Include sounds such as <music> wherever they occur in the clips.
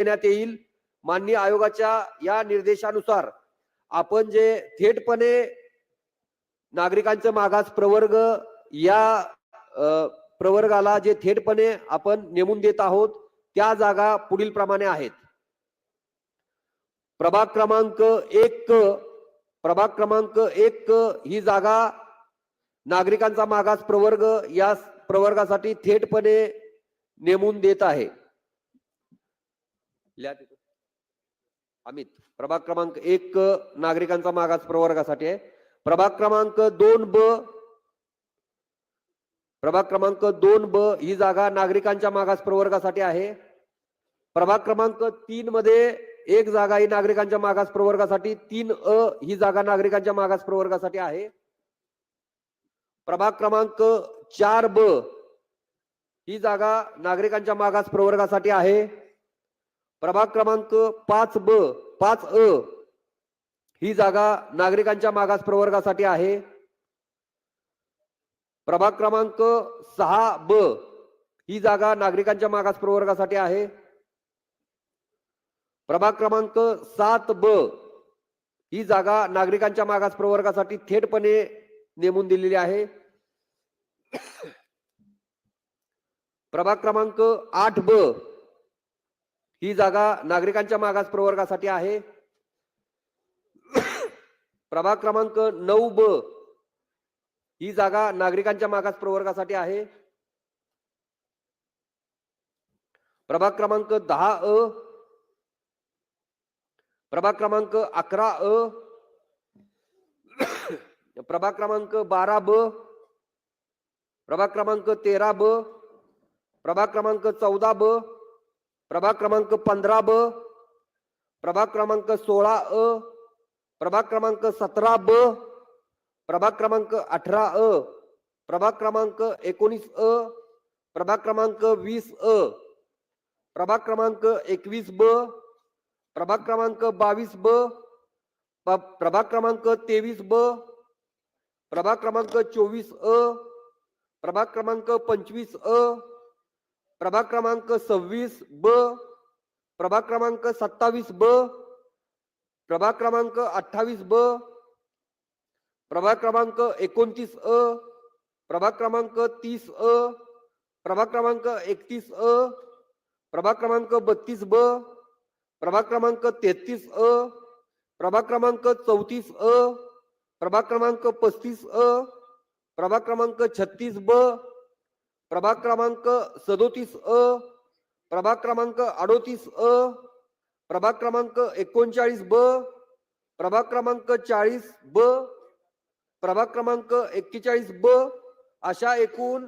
देण्यात येईल. माननीय आयोगाच्या या निर्देशानुसार आपण जे थेटपणे नागरिकांचं मागास प्रवर्ग या प्रवर्गाला जे थेटपणे आपण नेमून देत आहोत त्या जागा पुढील प्रमाणे आहेत. प्रभाग क्रमांक एक क प्रभाग क्रमांक एक क ही जागा नागरिकांचा मागास प्रवर्ग या प्रवर्गासाठी थेटपणे नेमून देत आहे. लिहा तिथं. अमित प्रभाग क्रमांक एक नागरिकांचा मागास प्रवर्गासाठी आहे. प्रभाग क्रमांक दोन ब प्रभाग क्रमांक दोन ब ही जागा नागरिकांच्या मागास प्रवर्गासाठी आहे. प्रभाग क्रमांक तीन मध्ये एक जागा ही नागरिकांच्या मागास प्रवर्गासाठी तीन अ ही जागा नागरिकांच्या मागास प्रवर्गासाठी आहे. प्रभाग क्रमांक चार ब ही जागा नागरिकांच्या मागास प्रवर्गासाठी आहे. प्रभाग क्रमांक पाच ब पाच अ. ही जागा नागरिकांच्या मागास प्रवर्गासाठी आहे. प्रभाग क्रमांक सहा ब. ही जागा नागरिकांच्या मागास प्रवर्गासाठी आहे. प्रभाग क्रमांक सात ब. ही जागा नागरिकांच्या मागास प्रवर्गासाठी थेटपणे नेमून दिलेली आहे. प्रभाग क्रमांक आठ ब. ही जागा नागरिकांच्या मागास प्रवर्गासाठी आहे. प्रभाग क्रमांक नऊ ब. ही जागा नागरिकांच्या मागास प्रवर्गासाठी आहे. प्रभाग क्रमांक दहा अ. प्रभाग क्रमांक अकरा अ. प्रभाग क्रमांक बारा ब. प्रभाग क्रमांक तेरा ब. प्रभाग क्रमांक चौदा ब. प्रभाग क्रमांक पंधरा ब प्रभाग क्रमांक सोळा अ प्रभाग क्रमांक सतरा ब प्रभाग क्रमांक अठरा अ प्रभाग क्रमांक एकोणीस अ प्रभाग क्रमांक वीस अ प्रभाग क्रमांक एकवीस ब प्रभाग क्रमांक बावीस ब प- प्रभाग क्रमांक तेवीस ब प्रभाग क्रमांक चोवीस अ प्रभाग क्रमांक पंचवीस अ प्रभाग क्रमांक सव्वीस ब प्रभाग क्रमांक सत्तावीस ब प्रभाग क्रमांक अठ्ठावीस ब प्रभाग क्रमांक एकोणतीस अ प्रभाग क्रमांक तीस अ प्रभाग क्रमांक एकतीस अ प्रभाग क्रमांक बत्तीस ब प्रभाग क्रमांक तेहतीस अ प्रभाग क्रमांक चौतीस अ प्रभाग क्रमांक पस्तीस अ प्रभाग क्रमांक छत्तीस ब प्रभाग क्रमांक सदोतीस अ प्रभाग क्रमांक अडोतीस अ प्रभाग क्रमांक एकोणचाळीस ब प्रभाग क्रमांक चाळीस ब प्रभाग क्रमांक एक्केचाळीस ब अशा एकूण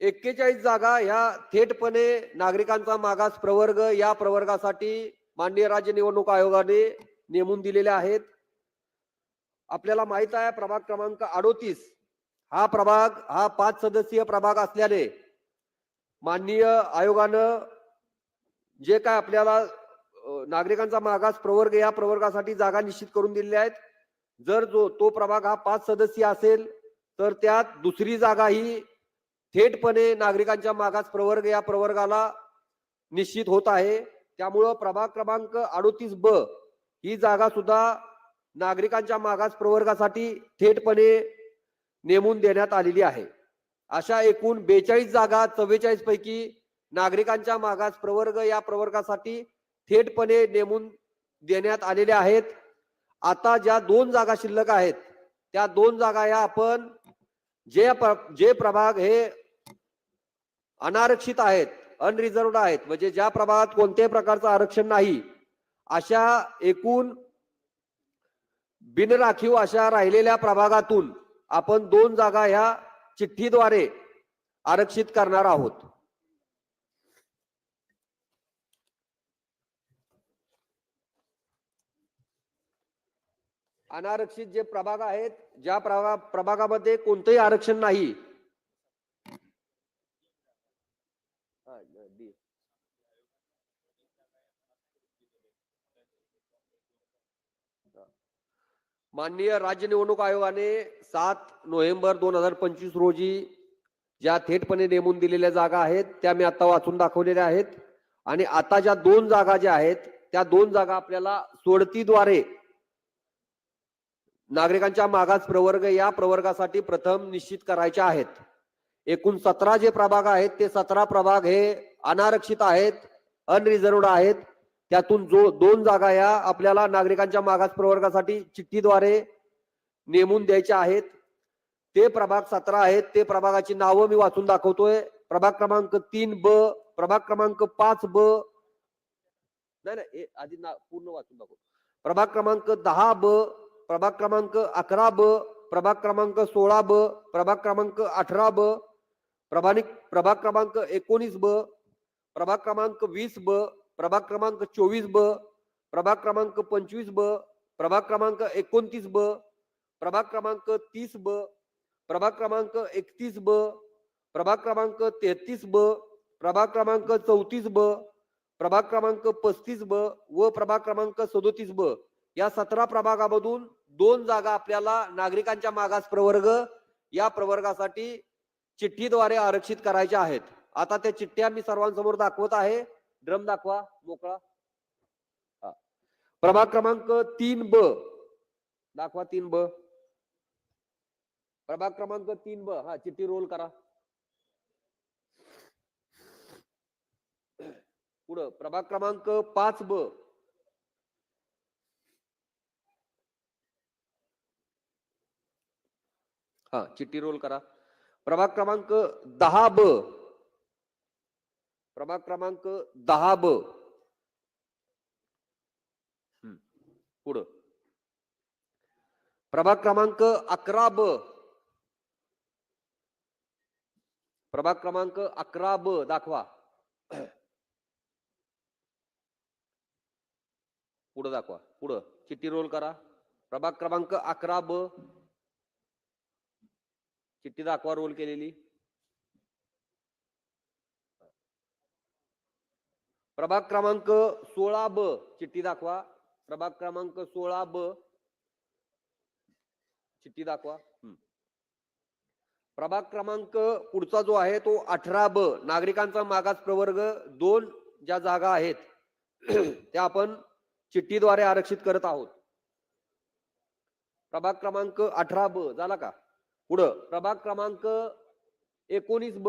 एक्केचाळीस जागा ह्या थेटपणे नागरिकांचा मागास प्रवर्ग या प्रवर्गासाठी माननीय राज्य निवडणूक आयोगाने नेमून दिलेल्या आहेत. आपल्याला माहीत आहे प्रभाग क्रमांक अडोतीस हा प्रभाग हा पाच सदस्यीय प्रभाग असल्याने माननीय आयोगानं जे काय आपल्याला नागरिकांचा मागास प्रवर्ग या प्रवर्गासाठी जागा निश्चित करून दिलेल्या आहेत. जर जो तो प्रभाग हा पाच सदस्यीय असेल तर त्यात दुसरी जागा ही थेटपणे नागरिकांच्या मागास प्रवर्ग या प्रवर्गाला निश्चित होत आहे. त्यामुळं प्रभाग क्रमांक अडोतीस ब ही जागा सुद्धा नागरिकांच्या मागास प्रवर्गासाठी थेटपणे नेमून देण्यात आलेली आहे. अशा एकूण बेचाळीस जागा चव्वेचाळीस पैकी नागरिकांच्या मागास प्रवर्ग या प्रवर्गासाठी थेटपणे नेमून देण्यात आलेल्या आहेत. आता ज्या दोन जागा शिल्लक आहेत त्या दोन जागा या आपण जे प्र- जे प्रभाग हे अनारक्षित आहेत अनरिझर्वड आहेत म्हणजे ज्या प्रभागात कोणत्याही प्रकारचं आरक्षण नाही अशा एकूण बिनराखीव अशा राहिलेल्या प्रभागातून आपण दोन जागा ह्या चिठ्ठीद्वारे आरक्षित करणार आहोत. अनारक्षित जे प्रभाग आहेत ज्या प्रभागा प्रभागामध्ये कोणतंही आरक्षण नाही. माननीय राज्य निवडणूक आयोगाने सात नोव्हेंबर दोन हजार पंचवीस रोजी ज्या थेटपणे नेमून दिलेल्या जागा आहेत त्या मी आता वाचून दाखवलेल्या आहेत. आणि आता ज्या दोन जागा ज्या आहेत त्या दोन जागा आपल्याला सोडतीद्वारे नागरिकांच्या मागास प्रवर्ग या प्रवर्गासाठी प्रथम निश्चित करायच्या आहेत. एकूण सतरा जे प्रभाग आहेत ते सतरा प्रभाग हे अनारक्षित आहेत अनरिझर्वड आहेत. त्यातून जो दोन जागा या आपल्याला नागरिकांच्या मागास प्रवर्गासाठी चिठ्ठीद्वारे नेमून द्यायच्या आहेत. ते प्रभाग सतरा आहेत. ते प्रभागाची नावं मी वाचून दाखवतोय. प्रभाग क्रमांक तीन ब प्रभाग क्रमांक पाच ब. नाही नाही आधी ना पूर्ण वाचून दाखव. प्रभाग क्रमांक दहा ब प्रभाग क्रमांक अकरा ब प्रभाग क्रमांक सोळा ब प्रभाग क्रमांक अठरा ब प्रभानिक प्रभाग क्रमांक एकोणीस ब प्रभाग क्रमांक वीस ब प्रभाग क्रमांक चोवीस ब प्रभाग क्रमांक पंचवीस ब प्रभाग क्रमांक एकोणतीस ब प्रभाग क्रमांक तीस ब प्रभाग क्रमांक एकतीस ब प्रभाग क्रमांक तेहतीस ब प्रभाग क्रमांक चौतीस ब प्रभाग क्रमांक पस्तीस ब व प्रभाग क्रमांक सदोतीस ब. या सतरा प्रभागामधून दोन जागा आपल्याला नागरिकांच्या मागास प्रवर्ग या प्रवर्गासाठी चिठ्ठीद्वारे आरक्षित करायच्या आहेत. आता त्या चिठ्ठ्या मी सर्वांसमोर दाखवत आहे. ड्रम दाखवा मोकळा. हा. प्रभाग क्रमांक तीन ब. दाखवा तीन ब. प्रभाग क्रमांक तीन ब. हा चिठ्ठी रोल करा. पुढं प्रभाग क्रमांक पाच ब. हा चिठ्ठी रोल करा. प्रभाग क्रमांक दहा ब. प्रभाग क्रमांक दहा ब. पुढं. प्रभाग क्रमांक अकरा ब. प्रभाग क्रमांक अकरा ब. दाखवा. पुढं दाखवा. पुढं. चिठ्ठी रोल करा. प्रभाग क्रमांक अकरा ब. चिठ्ठी दाखवा रोल केलेली. प्रभाग क्रमांक सोळा ब. चिठ्ठी दाखवा. प्रभाग क्रमांक सोळा ब. चिठ्ठी दाखवा. हम्म. प्रभाग क्रमांक पुढचा जो आहे तो अठरा ब. नागरिकांचा मागास प्रवर्ग दोन ज्या जागा आहेत <clears throat> त्या आपण चिठ्ठीद्वारे आरक्षित करत आहोत. प्रभाग क्रमांक अठरा ब. झाला का? पुढं. प्रभाग क्रमांक एकोणीस ब.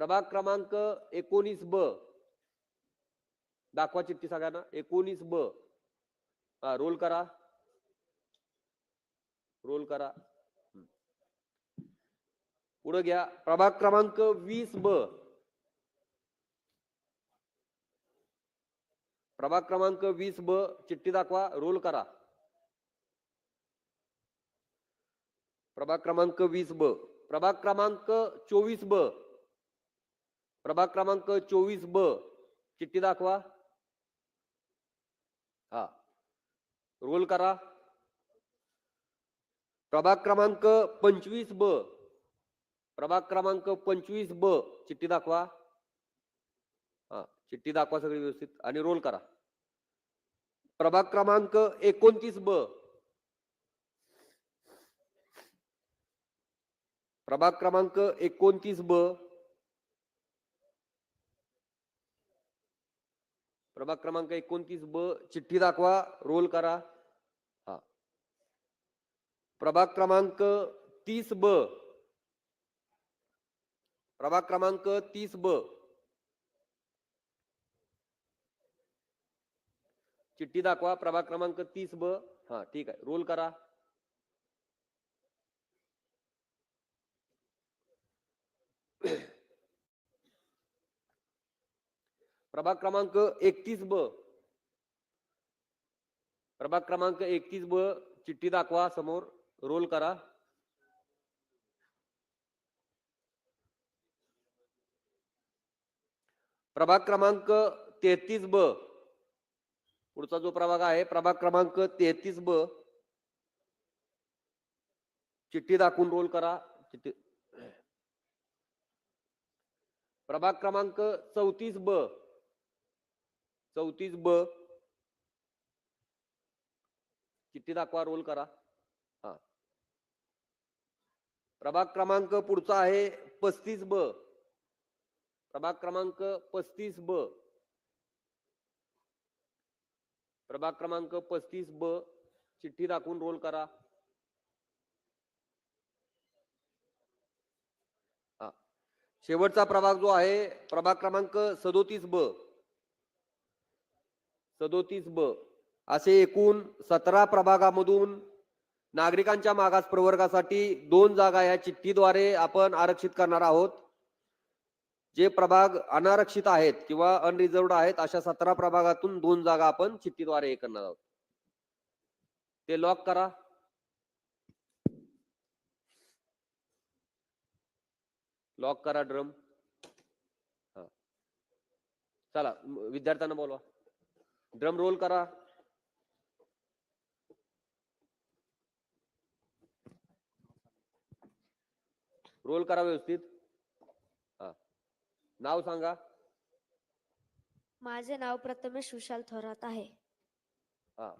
प्रभाग क्रमांक एकोणीस ब. दाखवा चिठ्ठी सगळ्यांना. एकोणीस ब. हा रोल करा. रोल करा. पुढे पुढं घ्या. प्रभाग क्रमांक वीस ब. प्रभाग क्रमांक वीस ब. चिठ्ठी दाखवा. रोल करा. प्रभाग क्रमांक वीस ब. प्रभाग क्रमांक चोवीस ब. प्रभाग क्रमांक चोवीस ब. चिठ्ठी दाखवा. हा. रोल करा. प्रभाग क्रमांक पंचवीस ब. प्रभाग क्रमांक पंचवीस ब. चिठ्ठी दाखवा. हा चिठ्ठी दाखवा सगळी व्यवस्थित आणि रोल करा. प्रभाग क्रमांक एकोणतीस ब. प्रभाग क्रमांक एकोणतीस ब. प्रभाग क्रमांक एकोणतीस ब चिठ्ठी दाखवा रोल करा. हा. प्रभाग क्रमांक तीस ब. प्रभाग क्रमांक तीस ब. चिठ्ठी दाखवा प्रभाग क्रमांक तीस ब. हा ठीक आहे. रोल करा. प्रभाग क्रमांक एकतीस ब. प्रभाग क्रमांक एकतीस ब चिठ्ठी दाखवा समोर. रोल करा. प्रभाग क्रमांक तेहतीस ब. पुढचा जो प्रभाग आहे प्रभाग क्रमांक तेहतीस ब. चिठ्ठी दाखवून रोल करा. चिठ्ठी. प्रभाग क्रमांक चौतीस ब. चौतीस ब. चिठ्ठी दाखवा रोल करा. हा. प्रभाग क्रमांक पुढचा आहे पस्तीस ब. प्रभाग क्रमांक पस्तीस ब. प्रभाग क्रमांक पस्तीस ब. चिठ्ठी दाखवून रोल करा. शेवटचा प्रभाग जो आहे प्रभाग क्रमांक सदोतीस ब. सदोतीस ब. असे एकूण सतरा प्रभागामधून नागरिकांच्या मागास प्रवर्गासाठी दोन जागा या चिठ्ठीद्वारे आपण आरक्षित करणार आहोत. जे प्रभाग अनारक्षित आहेत किंवा अनरिझर्वड आहेत अशा सतरा प्रभागातून दोन जागा आपण चिठ्ठीद्वारे हे करणार आहोत. ते लॉक करा. लॉक करा ड्रम हा. चला विद्यार्थ्यांना बोलवा. ड्रम रोल करा. रोल करा व्यवस्थित. नाव सांगा. माझे नाव प्रथमेश विशाल थोरात आहे. हा.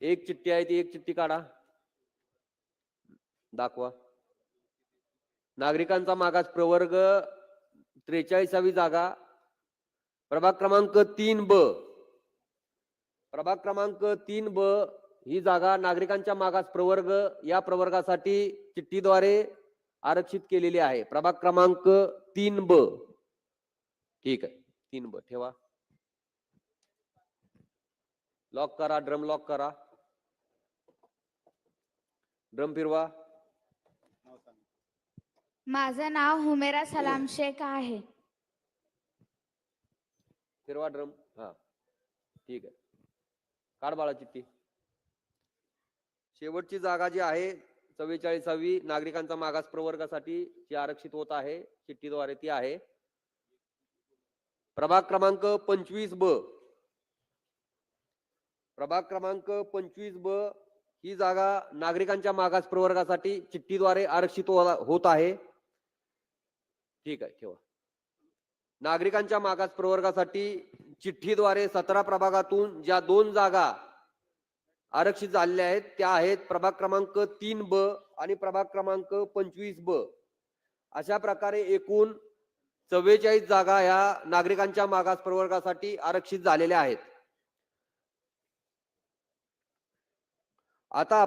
एक चिठ्ठी आहे ती एक चिठ्ठी काढा. दाखवा. नागरिकांचा मागास प्रवर्ग त्रेचाळीसावी जागा प्रभाग क्रमांक तीन ब. प्रभाग क्रमांक तीन ब ही जागा नागरिकांच्या मागास प्रवर्ग या प्रवर्गासाठी चिठ्ठीद्वारे आरक्षित केलेली आहे. प्रभाग क्रमांक तीन ब. ठीक आहे. तीन ब. ठेवा. लॉक करा ड्रम लॉक करा. ड्रम फिरवा. माझं नाव हुमेरा सलाम शेख आहे. फिरवा ड्रम हा. ठीक आहे. काढ बाळा चिठ्ठी शेवटची जागा जी आहे चव्वेचाळीसावी नागरिकांचा मागास प्रवर्गासाठी जी आरक्षित होत आहे चिठ्ठीद्वारे ती आहे. प्रभाग क्रमांक पंचवीस ब. प्रभाग क्रमांक पंचवीस ब. ही जागा नागरिकांच्या मागास प्रवर्गासाठी चिठ्ठीद्वारे आरक्षित हो-, होत आहे. ठीक आहे ठेवा. नागरिकांच्या मागास प्रवर्गासाठी चिठ्ठीद्वारे सतरा प्रभागातून ज्या दोन जागा आरक्षित झालेल्या आहेत त्या आहेत प्रभाग क्रमांक तीन ब आणि प्रभाग क्रमांक पंचवीस ब. अशा प्रकारे एकूण चव्वेचाळीस जागा ह्या नागरिकांच्या मागास प्रवर्गासाठी आरक्षित झालेल्या आहेत. आता